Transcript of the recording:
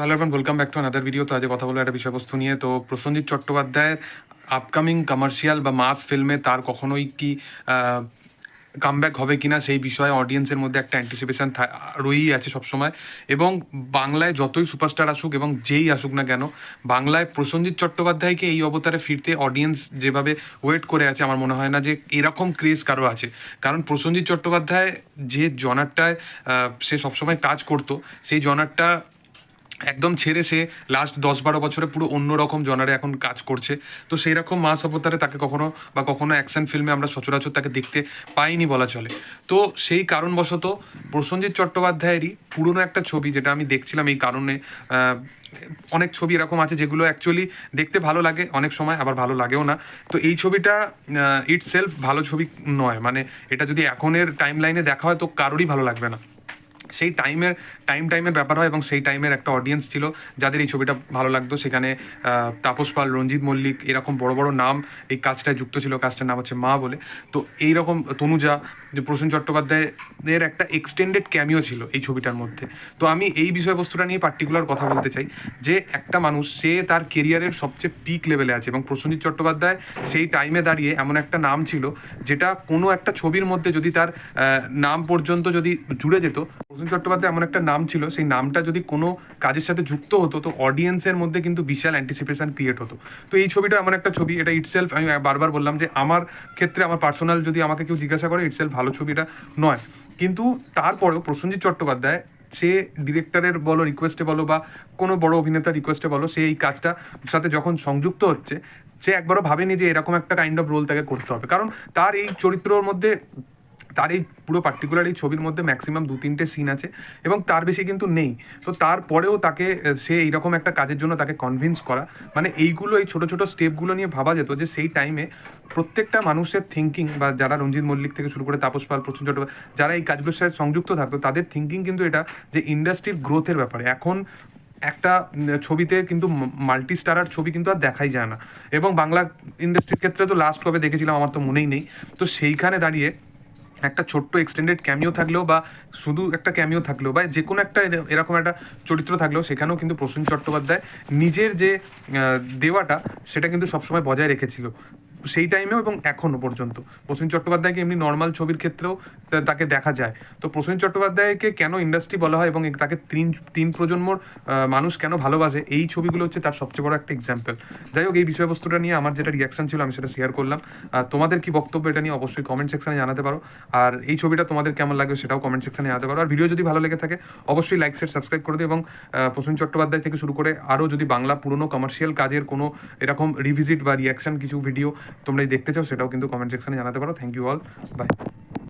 Hello everyone welcome back to another video তো আজ কথা বলব একটা বিষয়বস্তু নিয়ে। তো প্রসেনজিৎ চট্টোপাধ্যায়ের আপকামিং কমার্শিয়াল বা মাস ফিল্মে তার কখনোই কি কামব্যাক হবে কিনা সেই বিষয়ে অডিয়েন্সের মধ্যে একটা অ্যান্টিসিপেশন রয়েই আছে সবসময়। এবং বাংলায় যতই সুপারস্টার আসুক এবং যেই আসুক না কেন, বাংলায় প্রসেনজিৎ চট্টোপাধ্যায়কে এই অবতারে ফিরতে অডিয়েন্স যেভাবে ওয়েট করে আছে, আমার মনে হয় না যে এরকম ক্রেজ কারও আছে। কারণ প্রসেনজিৎ চট্টোপাধ্যায় যে জনারটায় সে সবসময় কাজ করতো, সেই জনারটা একদম ছেড়ে সে লাস্ট দশ বারো বছরে পুরো অন্য রকম জনারে এখন কাজ করছে। তো সেই রকম মা অবতারে তাকে কখনো বা কখনো অ্যাকশন ফিল্মে আমরা সচরাচর তাকে দেখতে পাইনি বলা চলে। তো সেই কারণবশত প্রসেনজিৎ চট্টোপাধ্যায়েরই পুরনো একটা ছবি যেটা আমি দেখছিলাম এই কারণে অনেক ছবি এরকম আছে যেগুলো অ্যাকচুয়ালি দেখতে ভালো লাগে, অনেক সময় আবার ভালো লাগেও না। তো এই ছবিটা ইট সেলফ ভালো ছবি নয়। মানে এটা যদি এখনের টাইম লাইনে দেখা হয় তো কারোরই ভালো লাগবে না। সেই টাইমের টাইম টাইমের ব্যাপার হয় এবং সেই টাইমের একটা অডিয়েন্স ছিল যাদের এই ছবিটা ভালো লাগতো। সেখানে তাপস পাল, রঞ্জিত মল্লিক এরকম বড় বড় নাম এই কাজটায় যুক্ত ছিল। কাজটার নাম হচ্ছে মা বলে। তো এইরকম তনুজা, যে প্রসেন চট্টোপাধ্যায়ের একটা এক্সটেন্ডেড ক্যামিও ছিল এই ছবিটার মধ্যে। তো আমি এই বিষয়বস্তুটা নিয়ে পার্টিকুলার কথা বলতে চাই, যে একটা মানুষ, সে তার কেরিয়ারের সবচেয়ে পিক লেভেলে আছে এবং প্রসেনজিৎ চট্টোপাধ্যায় সেই টাইমে দাঁড়িয়ে এমন একটা নাম ছিল, যেটা কোনো একটা ছবির মধ্যে যদি তার নাম পর্যন্ত যদি জুড়ে যেত প্রসেনজিৎ চট্টোপাধ্যায় এমন একটা নাম ছিল, সেই নামটা যদি কোনো কাজের সাথে যুক্ত হতো, তো অডিয়েন্সের মধ্যে কিন্তু বিশাল অ্যান্টিসিপেশন ক্রিয়েট হতো। তো এই ছবিটা এমন একটা ছবি, এটা ইটসেলফ আমি বারবার বললাম যে আমার ক্ষেত্রে, আমার পার্সোনাল যদি আমাকে কেউ জিজ্ঞাসা করে ইটসেলফ ভালো ছবিটা নয়। কিন্তু তারপরেও প্রসেনজিৎ চট্টোপাধ্যায়, সে ডিরেক্টরের বলো রিকোয়েস্টে বলো বা কোনো বড় অভিনেতার রিকোয়েস্টে বলো, সে এই কাজটা সাথে যখন সংযুক্ত হচ্ছে, সে একবারও ভাবেনি যে এরকম একটা কাইন্ড অফ রোল তাকে করতে হবে। কারণ তার এই চরিত্রর মধ্যে তার এই পুরো পার্টিকুলার এই ছবির মধ্যে ম্যাক্সিমাম দু তিনটে সিন আছে এবং তার বেশি কিন্তু নেই। তো তারপরেও তাকে, সে এইরকম একটা কাজের জন্য তাকে কনভিন্স করা। মানে এইগুলো, এই ছোট ছোট স্টেপগুলো নিয়ে ভাবা যেত যে সেই টাইমে প্রত্যেকটা মানুষের থিঙ্কিং বা যারা রঞ্জিত মল্লিক থেকে শুরু করে তাপস পাল প্রচুর চট্টোপাধ্যায়, যারা এই কাজগুলোর সাথে সংযুক্ত থাকতো, তাদের থিঙ্কিং কিন্তু এটা যে ইন্ডাস্ট্রির গ্রোথের ব্যাপারে। এখন একটা ছবিতে কিন্তু মাল্টি স্টারার ছবি কিন্তু আর দেখাই যায় না। এবং বাংলা ইন্ডাস্ট্রির ক্ষেত্রে তো লাস্ট কবে দেখেছিলাম, আমার তো মনেই নেই। তো সেইখানে দাঁড়িয়ে একটা ছোট্ট এক্সটেন্ডেড ক্যামিও থাকলেও বা শুধু একটা ক্যামিও থাকলেও বা যে কোনো একটা এরকম একটা চরিত্র থাকলেও সেখানেও কিন্তু প্রসূন চট্টোপাধ্যায় নিজের যে দেওয়াটা সেটা কিন্তু সবসময় বজায় রেখেছিল। সেই টাইমেও এবং এখনও পর্যন্ত। প্রসেন চট্টোপাধ্যায়কে এমনি নর্মাল ছবির ক্ষেত্রেও তাকে দেখা যায়। তো প্রসেন চট্টোপাধ্যায়কে কেন ইন্ডাস্ট্রি বলা হয় এবং তাকে তিন তিন প্রজন্মর মানুষ কেন ভালোবাসে? এই ছবিগুলো হচ্ছে তার সবচেয়ে বড় একটা এক্সাম্পল যাই হোক, এই বিষয়বস্তুটা নিয়ে আমার যেটা রিয়াকশন ছিল, আমি সেটা শেয়ার করলাম। আর তোমাদের কি বক্তব্য এটা নিয়ে অবশ্যই কমেন্ট সেকশনে জানাতে পারো। আর এই ছবিটা তোমাদের কেমন লাগবে সেটাও কমেন্ট সেকশনে জানাতে পারো। আর ভিডিও যদি ভালো লেগে থাকে, অবশ্যই লাইক শেয়ার সাবস্ক্রাইব করে দিও এবং প্রসেন চট্টোপাধ্যায় থেকে শুরু করে আরও যদি বাংলা পুরনো কমার্শিয়াল কাজের কোনো এরকম রিভিজিট বা রিয়াকশন কিছু ভিডিও তোমরা দেখতে চাও সেটাও কিন্তু কমেন্ট সেকশনে জানাতে পারো। Thank you all by